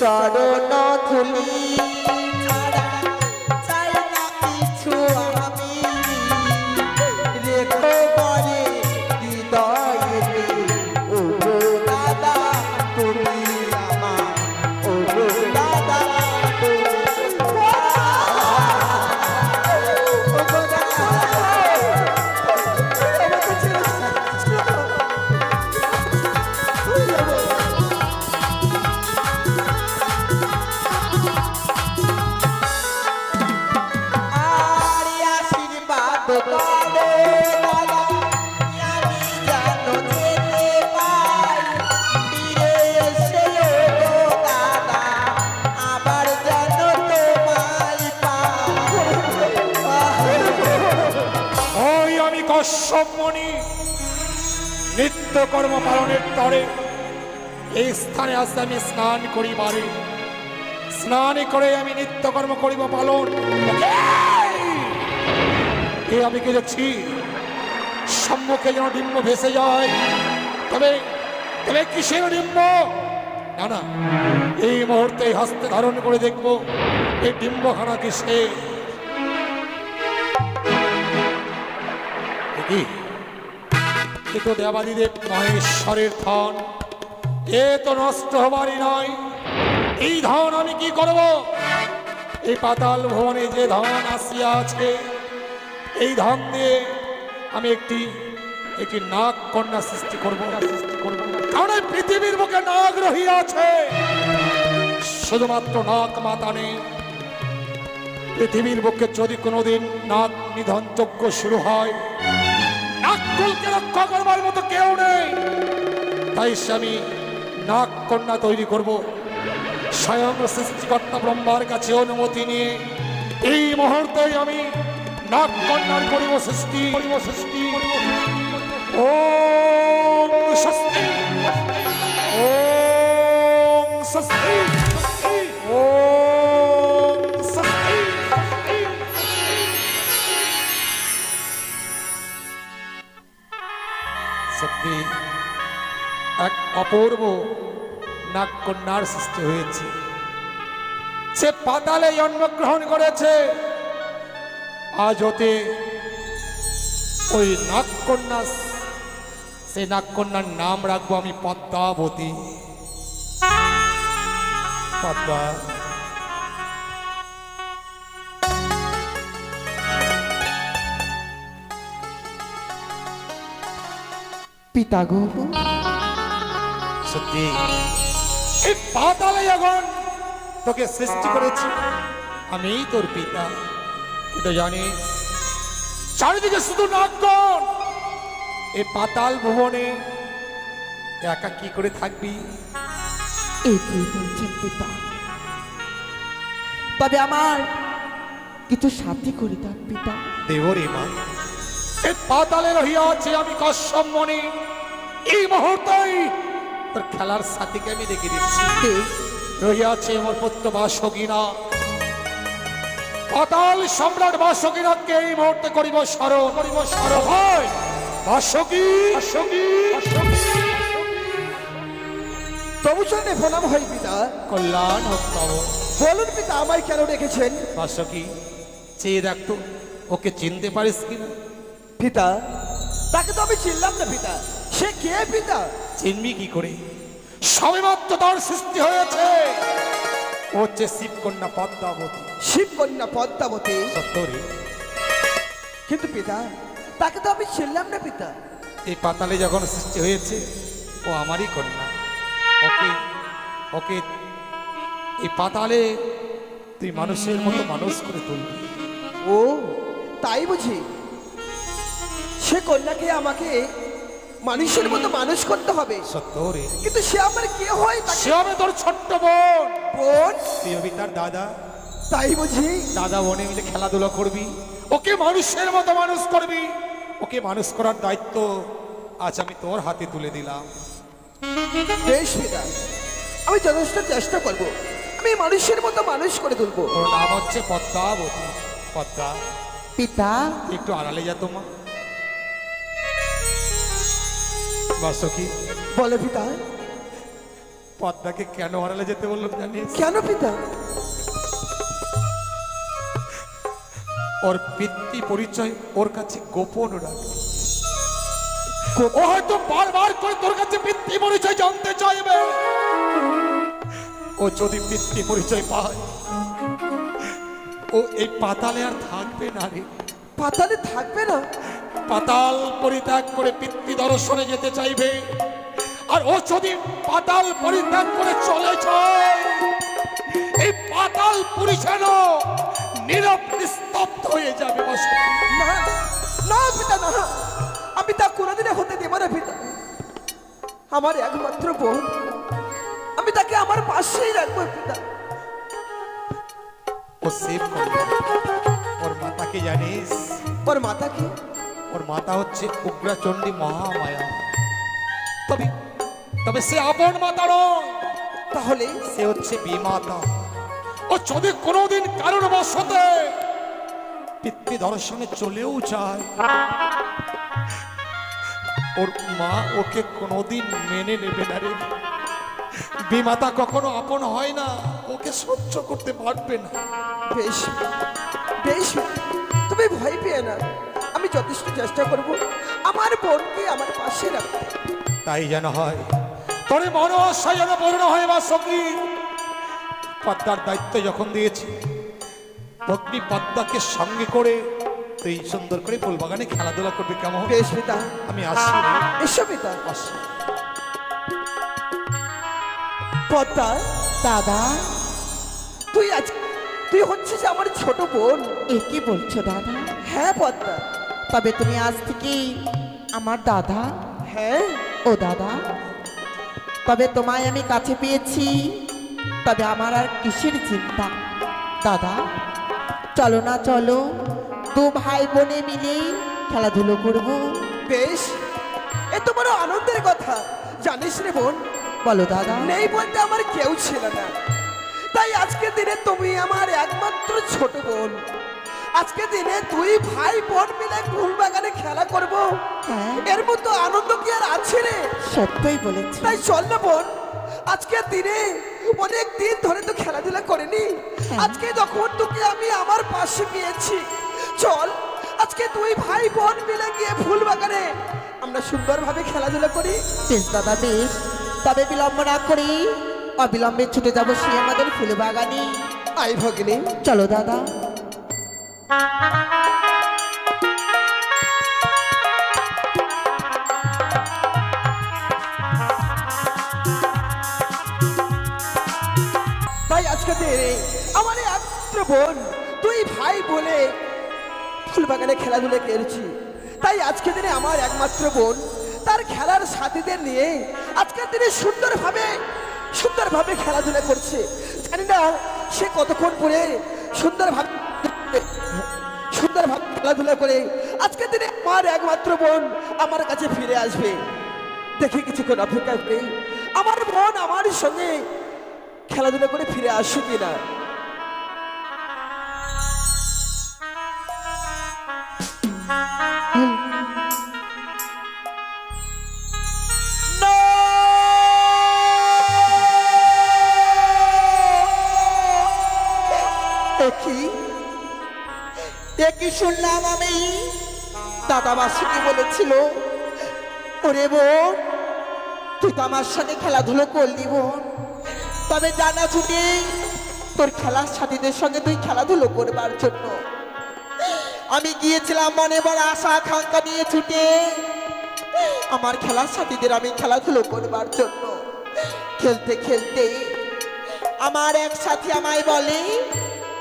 চরণ ধুলি আমি কশ্যপ মণি নিত্য কর্ম পালনের তরে এই স্থানে আসতে আমি স্নান করিবারে স্নান করে আমি নিত্য কর্ম করিব পালন। এ আমি কি দেখছি? সম্মুখে যেন ডিম্ব ভেসে যায়। তবে তবে কিসের ডিম্ব? না না। এই মুহূর্তে হস্তে ধারণ করে দেখব, এই ডিম্বখানা কিসে? এ তো দেবাদিদেব মহেশ্বরের ধন। এ তো নষ্ট হবারই নয়। এই ধন আমি কি করব? এই পাতাল ভবনে যে ধন আসিয়া আছে এই ধন দিয়ে আমি একটি একটি নাগ কন্যা সৃষ্টি করব। সৃষ্টি করব কারণ এই পৃথিবীর বুকে নাগ রহিয়া আছে। শুধুমাত্র নাগ মাতা নেই। পৃথিবীর বুকে যদি কোনোদিন নাগ নিধন যজ্ঞ শুরু হয় নাগকুলকে রক্ষা করবার মতো কেউ নেই। তাই সে আমি নাগ কন্যা তৈরি করব। স্বয়ং সৃষ্টিকর্তা ব্রহ্মার কাছে অনুমতি নিয়ে এই মুহূর্তে আমি নাক কন্যার করিব সৃষ্টি করিব সৃষ্টি করিব ও অপূর্ব নাগকন্যার সৃষ্টি হয়েছে। সে পাতালে জন্মগ্রহণ করেছে। আজ হতে ওই নাগকন্যা সে নাগকন্যার নাম রাখব আমি পদ্মাবতী। পদ্মা। পিতা গো। সত্যি। এই পাতালে যখন তোকে সৃষ্টি করেছি। আমি তোর পিতা। কিন্তু জানিস চারিদিকে শুধু নাগন এই পাতাল ভুবনে একা কি করে থাকবি? এ পিতা। তবে আমার কিছু সাথী করে তার পিতা। দেবরে মা এই পাতালে রহিয়া আছে আমি কশ্যপ মনে এই মুহূর্তেই তোর খেলার সাথীকে আমি দেখে দিচ্ছি। রহিয়াছে আমার পুত্র বাসকিনা পাতাল সম্রাট বাসকিনাকে এই মুহূর্তে করিব স্মরণ। করিব স্মরণ। হয়। বাসকি বাসকি তবু চলে প্রণাম হয় পিতা। কল্যাণ হোক তব। বলুন পিতা আমায় কেন রেখেছেন বাসকি চেয়ে দেখতো ওকে চিনতে পারিস কিনা? পিতা তাকে তো আমি চিনলাম না পিতা। সে কে পিতা? চিনবি কি করে? সবেমাত্র তার সৃষ্টি হয়েছে। ও হচ্ছে শিবকন্যা পদ্মাবতী। শিবকন্যা পদ্মাবতী। সত্তরে কিন্তু পিতা তাকে তো আমি চিনলাম না পিতা। এই পাতালে যখন সৃষ্টি হয়েছে ও আমারই কন্যা। ওকে ওকে এই পাতালে তুই মানুষের মতো মানুষ করে তুলবি। ও তাই বুঝি। সে কন্যাকে আমাকে মানুষের মতো মানুষ করতে হবে। সত্য রে। কিন্তু সে আমার কে হয় তাকে? সে হবে তোর ছোট্ট বোন। বোন? তুই হবি তার দাদা। তাই বুঝি? দাদা বোনে মিলে খেলাধুলা করবি। ওকে মানুষের মতো মানুষ করবি। ওকে মানুষ করার দায়িত্ব আজ আমি তোর হাতে তুলে দিলাম। বেশ পিতা আমি যথেষ্ট চেষ্টা করব। আমি মানুষের মতো মানুষ করে তুলবো। তোর নাম হচ্ছে পদ্মাবতী। পদ্মা। পিতা? একটু আড়ালে যা তোমা বাসকি বলে পিতা। পদ্মাকে কেন হারালে যেতে বলল জানিস? কেন পিতা? ওর পিতৃ পরিচয় ওর কাছে গোপন রাখে। ও হয়তো বারবার করে তোর কাছে পিতৃ পরিচয় জানতে চাইবে। ও যদি পিতৃ পরিচয় পায় ও এই পাতালে আর থাকবে না রে। পাতালে থাকবে না? পাতাল পরিত্যাগ করে পিতৃ দর্শনে যেতে চাইবে। আর ও যদি পাতাল পরিত্যাগ করে চলে যায় এই পাতাল পুরী যেন নীরব নিস্তব্ধ হয়ে যাবে না না পিতা না। আমি তা কোনোদিনে হতে দেব না পিতা। আমার একমাত্র বোন। আমি তাকে আমার পাশেই রাখব পিতা। ও সেভ করবে ওর মাতাকে জানিস? ওর মাতা কি? ওর মাতা হচ্ছে উগ্রাচণ্ডী মহামায়া। তবে তবে সে আপন মাতা নয়, তাহলে সে হচ্ছে বিমাতা। ও যদি কোনোদিন কারণ বসতে পিতৃ দর্শনে চলেও যায়। ওর মা ওকে কোনোদিন মেনে নেবে না রে। বিমাতা কখনো আপন হয় না, ওকে সহ্য করতে পারবে না। বেশ বেশ, তুমি ভয় পেয়ে না। যথেষ্ট চেষ্টা করব। আমার বোনকে আমার পাশে রাখতে। তাই যেন হয়। তোরে মন আশা যেন পূর্ণ হয় বা সখী পদ্মার দায়িত্ব যখন দিয়েছি পত্নী পদ্মাকে সঙ্গে করে তুই সুন্দর করে ফুলবাগানে খেলাধুলা করবি কেমন? বেশ পিতা। আমি আসছি। এসো পিতা। আসছি। পদ্মা। দাদা। তুই আজ তুই হচ্ছিস আমার ছোট বোন। এ কি বলছো দাদা? হ্যাঁ পদ্মা। তবে তুমি আজ থেকে আমার দাদা। হ্যাঁ? ও দাদা। তবে তোমায় আমি কাছে পেয়েছি। তবে আমার আর কিসের চিন্তা? দাদা চলো না চলো। দু ভাই বোনে মিলে খেলাধুলো করব। বেশ এ তো বড় আনন্দের কথা। জানিস রে বোন বলো দাদা। নেই বলতে আমার কেউ ছিল না। তাই আজকের দিনে তুমি আমার একমাত্র ছোট বোন। আজকে দিনে দুই ভাই বোন মিলে ফুল বাগানে খেলা করব। হ্যাঁ। এর মতো আনন্দ কি আর আছে রে? সত্যই বলেছি। তাই চল না বোন আজকের দিনে অনেক দিন ধরে তো খেলাধুলা করিনি। আজকে যখন তোকে আমি আমার পাশে পেয়েছি চল আজকে দুই ভাই বোন মিলে গিয়ে ফুল বাগানে আমরা সুন্দরভাবে খেলাধুলা করি। বেশ দাদা বেশ। তবে বিলম্ব না করি অবিলম্বে ছুটে যাব সে আমাদের ফুল বাগানে। আই ভগিনী। চলো দাদা। তাই আজকে আমার একমাত্র বোন দুই ভাই বলে ফুলবাগানে খেলাধুলা করেছি। তাই আজকে দিনে আমার একমাত্র বোন, তার খেলার সাথীদের নিয়ে আজকের দিনে সুন্দরভাবে সুন্দরভাবে খেলাধুলা করছে। জানি না সে কতক্ষণ পরে সুন্দরভাবে সুন্দরভাবে খেলাধুলা করে আজকের দিনে আমার একমাত্র বোন আমার কাছে ফিরে আসবে। দেখি কিছুক্ষণ অপেক্ষা করে আমার বোন আমার সঙ্গে খেলাধুলা করে ফিরে আসে কিনা। দেখি একই শুনলাম আমি। দাদা মাসিকে বলেছিল, ওরে বোন, তুই তো আমার সঙ্গে খেলাধুলো করলি বোন। তবে জানা ছুটে, তোর খেলার সাথীদের সঙ্গে তুই খেলাধুলো করবার জন্য। আমি গিয়েছিলাম মনে বড় আশা আকাঙ্ক্ষা নিয়ে ছুটে। আমার খেলার সাথীদের আমি খেলাধুলো করবার জন্য। খেলতে খেলতে আমার এক সাথী আমায় বলে,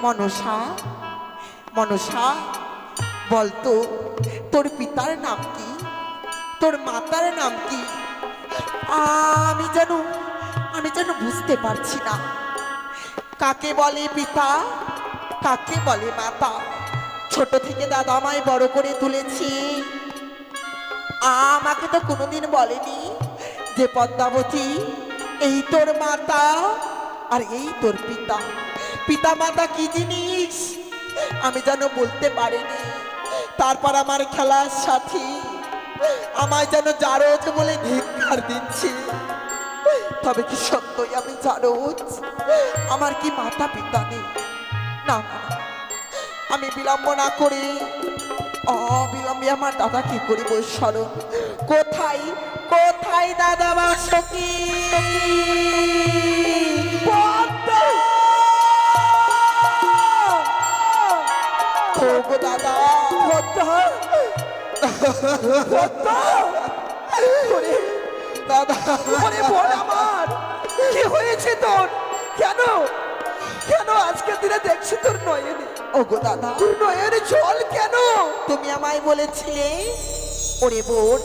মনসা মনসা বলতো তোর পিতার নাম কি? তোর মাতার নাম কি? আমি যেন আমি যেন বুঝতে পারছি না। কাকে বলে পিতা? কাকে বলে মাতা? ছোট থেকে দাদা আমায় বড় করে তুলেছি। আমাকে তো কোনোদিন বলেনি যে পদ্মাবতী, এই তোর মাতা আর এই তোর পিতা। পিতা মাতা কি জিনিস? আমি যেন বলতে পারিনি। তারপর আমার খেলার সাথী, আমায় যেন জারজ বলে ধিক্কার দিচ্ছি। তবে কি সত্যই আমি জানো আমার কি মাতা পিতা নেই? না। আমি বিলম্ব না করে। অবিলম্বে আমার দাদা কি করিব স্মরণ কোথায় কোথায় দাদা বাসকি? ওগো দাদা বোন আমার কি হয়েছে তোর? কেন? কেন দিনে দেখছি তোর নয়নে? ওগো দাদা। তোর নয়নে জল কেন? তুমি আমায় বলেছিলে ওরে বোন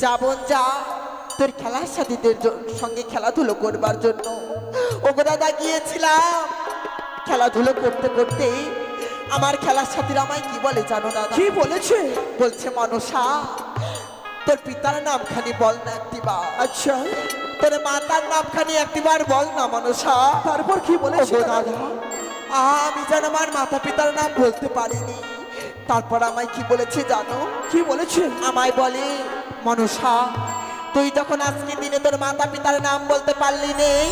যাবন যা তোর খেলার সাথীদের সঙ্গে খেলাধুলো করবার জন্য। ওগো দাদা গিয়েছিলাম। খেলাধুলো করতে করতে আমার খেলার সাথীরা আমায় কি বলে জানো দাদা? কি বলেছে? বলছে মনসা তোর পিতার নামখানি বল না একটিবার। আচ্ছা। তোর মাতার নামখানি একটিবার বল না মনসা। তারপর কি বলেছে দাদা? আমি যেন আমার মাতা পিতার নাম বলতে পারিনি। তারপর আমায় কি বলেছে জানো? কি বলেছে? আমায় বলে মনসা তুই যখন আজকে দিনে তোর মাতা পিতার নাম বলতে পারলি নেই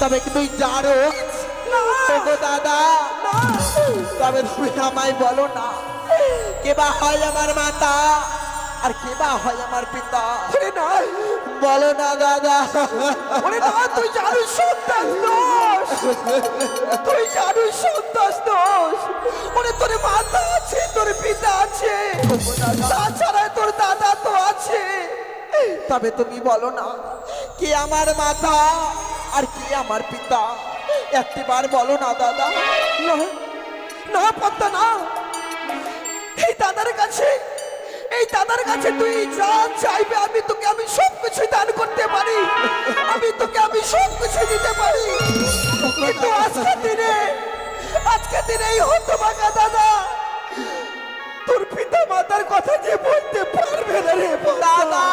তবে কি তুই জানো ওগো দাদা তবে তুমি আমায় বলো না। কে বা হয় আমার মাতা আর কে বা হয় আমার পিতা? না। বলো না দাদা। তুই জানিস সন্তান দোষ। তুই জানিস সন্তান দোষ। ওরে তোর মাতা আছে তোর পিতা আছে। তাছাড়া তোর দাদা তো আছে। তবে তুমি বলো না কে আমার মাতা আর কে আমার পিতা? একটিবার বলো না দাদা। না। না পদ্মা না। এই দাদার কাছে এই দাদার কাছে তুই যা চাইবে আমি তোকে আমি সব কিছু দান করতে পারি। আমি তোকে আমি সব কিছু দিতে পারি। কিন্তু আজকে দিনে আজকে দিনে এই হতভাগা দাদা তোর পিতা মাতার কথা যে বলতে পারবে না রে দাদা!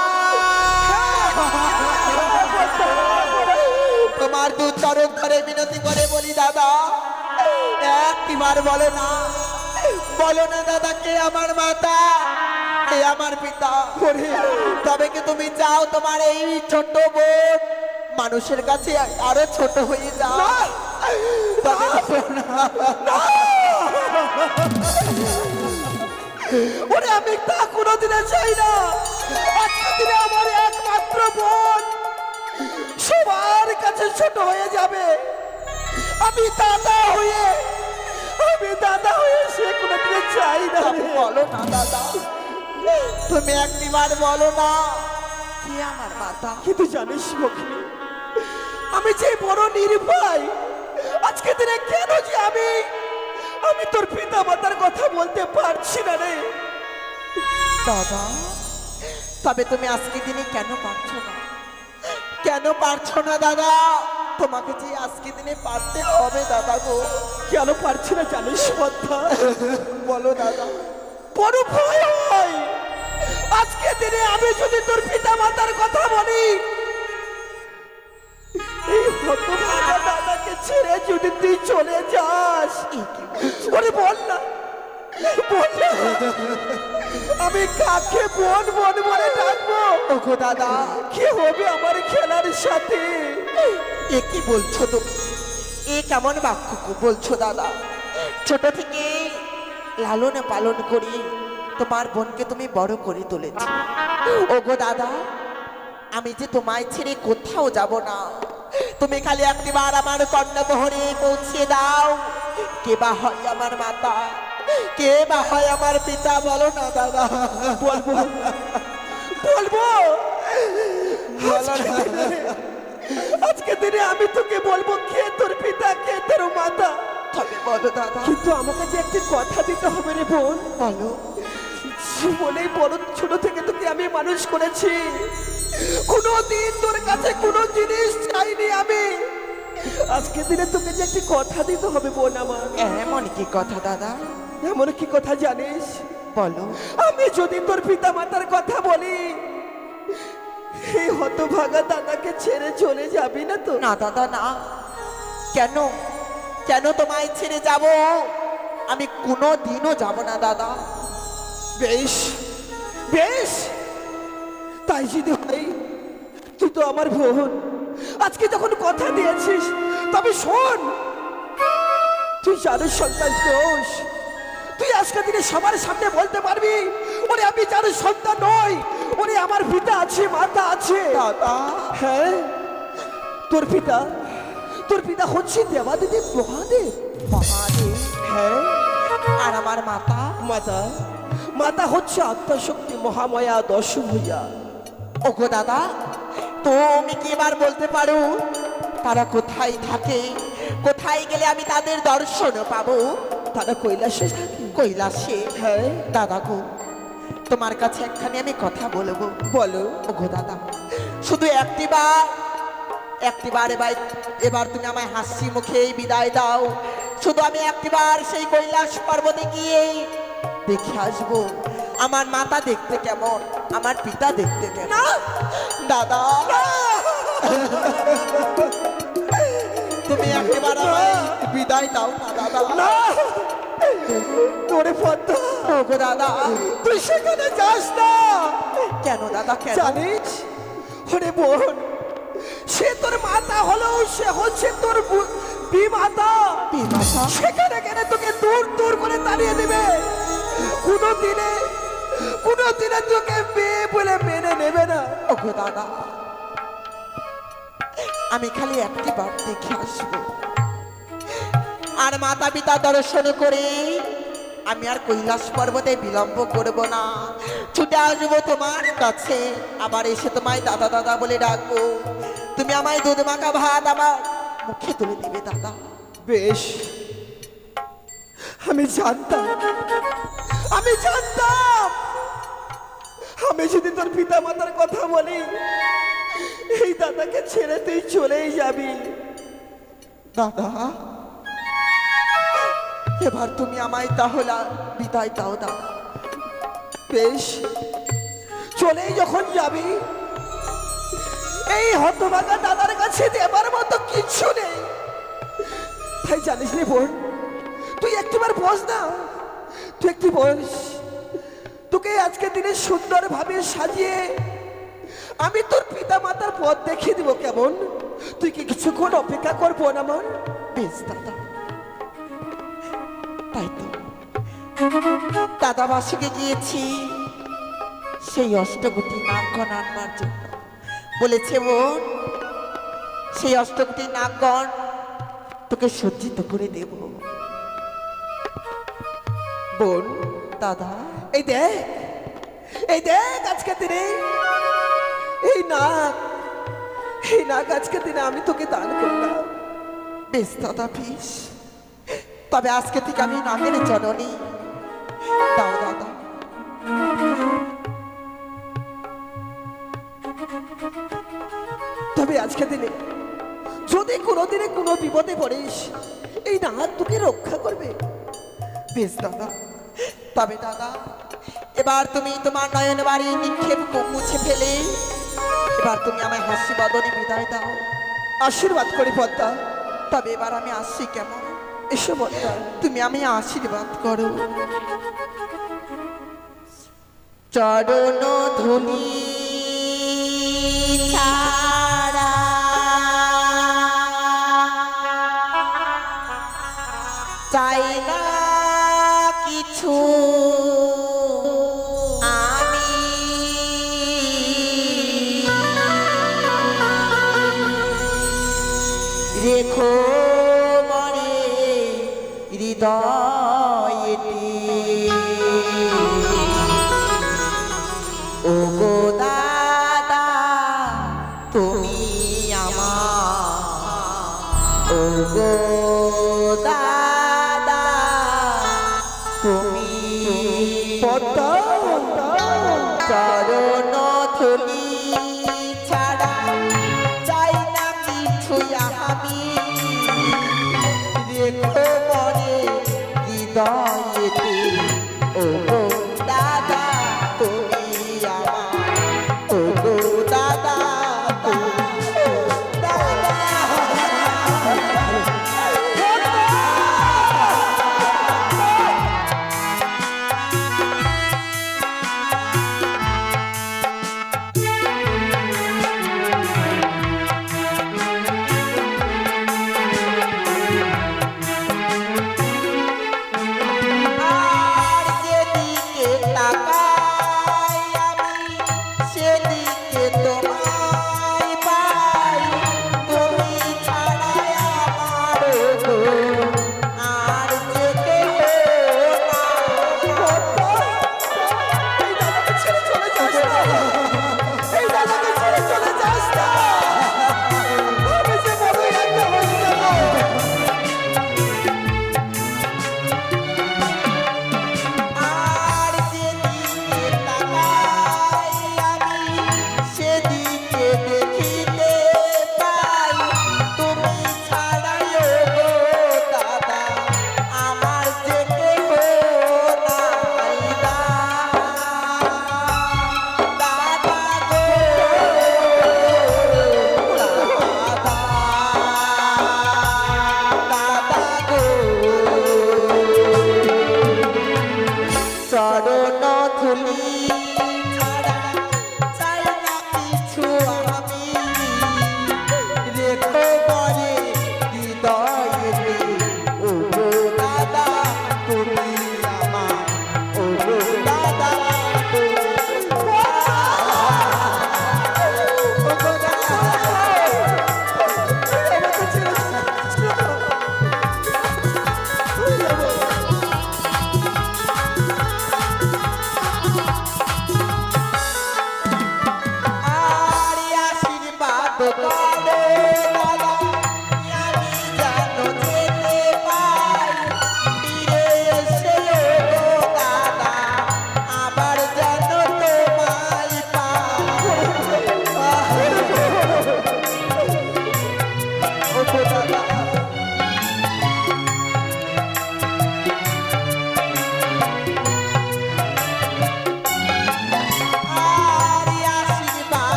তোমার দু চরণ ধরে বিনতি করে বলি দাদা। একটিবার বলো না। বলো না দাদা কে আমার মাতা? কে আমার পিতা? তবে কি তুমি চাও তোমার এই ছোট বোন? মানুষের কাছে আরও ছোট হয়ে যাও। তবে। ওরে আমি তা কোনোদিনে চাই না। আজকে দিনে আমার একমাত্র বোন সবার কাছে ছোট হয়ে যাবে। আমি দাদা হয়ে আমি দাদা হয়ে সে কোনোদিনে চাই না রে। বলো না দাদা। তুমি একটিবার বলো না। কি আমার মাতা কিন্তু জানিস লক্ষ্মী আমি যে বড় নির্ভয় আজকে দিনে কেন যে আমি আমি তোর পিতা মাতার কথা বলতে পারছি না রে। দাদা তবে তুমি আজকে দিনে কেন পারছ না? কেন পারছ না দাদা? তোমাকে যে আজকে দিনে পারতে হবে দাদা গো, কেন পারছি না জানিস কথা বলো দাদা। বড় ভয় হয়। আজকে দিনে আমি যদি তোর পিতা মাতার কথা বলি দাদাকে ছেড়ে যদি তুই চলে যাস বল না। আমি কাকে বোন বোন বলে ডাকবো? ওগো দাদা। কি হবে আমার খেলার সাথে? এ কি বলছো তুমি এ কেমন বাক্য বলছো দাদা? ছোট থেকে লালন পালন করি তোমার বোনকে তুমি বড় করে তুলেছ। ওগো দাদা আমি যে তোমায় ছেড়ে কোথাও যাব না। তুমি খালি একটিবার আমার কর্ণবহরে পৌঁছে দাও। কে বা হয় আমার মাতা? কে বা হয় আমার পিতা? বলো না দাদা। বলব। বলব। আজকে দিনে আমি তোকে বলব কে তোর পিতা কে তোর মাতা? তবে বলো দাদা। কিন্তু আমাকে যে একটি কথা দিতে হবে রে বোন। বলো। জীবনেই বড় ছোট থেকে তোকে আমি মানুষ করেছি। কোনো দিন তোর কাছে কোনো জিনিস চাইনি আমি। আজকে দিনে তোকে যে একটি কথা দিতে হবে বোন আমার। এমন কি কথা দাদা? এমন কি কথা জানিস? বলো। আমি যদি তোর পিতা মাতার কথা বলি এই হতভাগা দাদাকে ছেড়ে চলে যাবি না তো? না দাদা না। কেন? কেন তোমায় ছেড়ে যাব? আমি কোনো দিনও যাব না দাদা। বেশ বেশ। তাই যদি হয় তুই তো আমার বোন। আজকে যখন কথা দিয়েছিস তবে শোন তুই জানিস সন্তান দোষ। তুই আজকে দিনে সবার সামনে বলতে পারবি ওরে আমি যার সন্তান নই ওরে আমার পিতা আছে মাতা আছে। হ্যাঁ? তোর পিতা? তোর পিতা হচ্ছে দেবাদিদেব মহাদেব। মহাদেব? হ্যাঁ? আর আমার মাতা? মাতা? মাতা হচ্ছে আত্মশক্তি মহামায়া দশ ভূজা ওগো দাদা তুমি কি এবার বলতে পারো তারা কোথায় থাকে? কোথায় গেলে আমি তাদের দর্শন পাবো? তারা কৈলাসে থাকে। কৈলাসে হ্যাঁ। দাদা গো তোমার কাছে একখানি আমি কথা বলব। বলো। ওগো দাদা শুধু একটিবার একটিবার এবার এবার তুমি আমায় হাসি মুখেই বিদায় দাও। শুধু আমি একটিবার সেই কৈলাস পর্বতে গিয়ে দেখে আসব। আমার মাতা দেখতে কেমন? আমার পিতা দেখতে কেমন? দাদা তুমি একটিবার আমায় বিদায় দাও না দাদা। তোরে পদ্মা। ওগো দাদা তুই সেখানে যাস না। কেন দাদা কেন? জানিস? ওরে বোন সে তোর মাতা হলো সে হচ্ছে তোর বিমাতা। বিমাতা? সেখানে গেলে তোকে দূর দূর করে তাড়িয়ে দেবে। কোনো দিনে কোনো দিনে তোকে মেয়ে বলে মেনে নেবে না। ওগো দাদা আমি খালি একটি বার দেখে আসব। আর মাতা পিতা দর্শন করে আমি আর কৈলাস পর্বতে বিলম্ব করব না। ছুটে আসব তোমার কাছে আবার এসে তোমায় দাদা দাদা বলে ডাকবো। তুমি আমায় দুধ মাখা ভাত আমার মুখে তুলে দিবে দাদা। বেশ আমি জানতাম আমি জানতাম। আমি যদি তোর পিতা মাতার কথা বলি। এই দাদাকে ছেড়ে তুই চলেই যাবি। দাদা এবার তুমি আমায় তাহলে বিদায় দাও দাদা। বেশ, চলেই যখন যাবি, এই হতভাগা দাদার কাছে দেবার মতো কিচ্ছু নেই। তাই জানিস রে বোন, তুই একটিবার বস না, তুই একটি বস। তোকে আজকে দিনে সুন্দরভাবে সাজিয়ে আমি তোর পিতা মাতার পথ দেখিয়ে দিব কেমন? তুই কি কিছুক্ষণ অপেক্ষা করব না আমার বেশ, দাদা। তাই তো দাদা বাসুকে গিয়েছি, সেই অষ্টকটি নাগগণ আনবার জন্য। বলেছে, বোন, সেই অষ্টকটি নাগগণ তোকে সজ্জিত করে দেব। বোন, দাদা, এই দেখ এই দেখ আজকে দিনে, এই নাক এই নাক আজকে দিনে আমি তোকে দান করলাম। বেশ, দাদা, বেশ। তবে আজকে থেকে আমি নাগের জননী দাও দাদা তবে আজকে দিনে যদি কোনোদিনে কোনো বিপদে পড়িস, এই নাক তোকে রক্ষা করবে। বেশ, দাদা। তবে, দাদা, এবার তুমি তোমার নয়ন বাড়ি নিক্ষেপ মুছে ফেলে। এবার তুমি আমায় হাসি বদনে বিদায় দাও, আশীর্বাদ করি পদ্মা তবে এবার আমি আসছি কেমন? এসো পদ্মা তুমি আমি আশীর্বাদ করো। চরণ ধুলি ছাড়া। চাই না কিছু। রেখো दीदार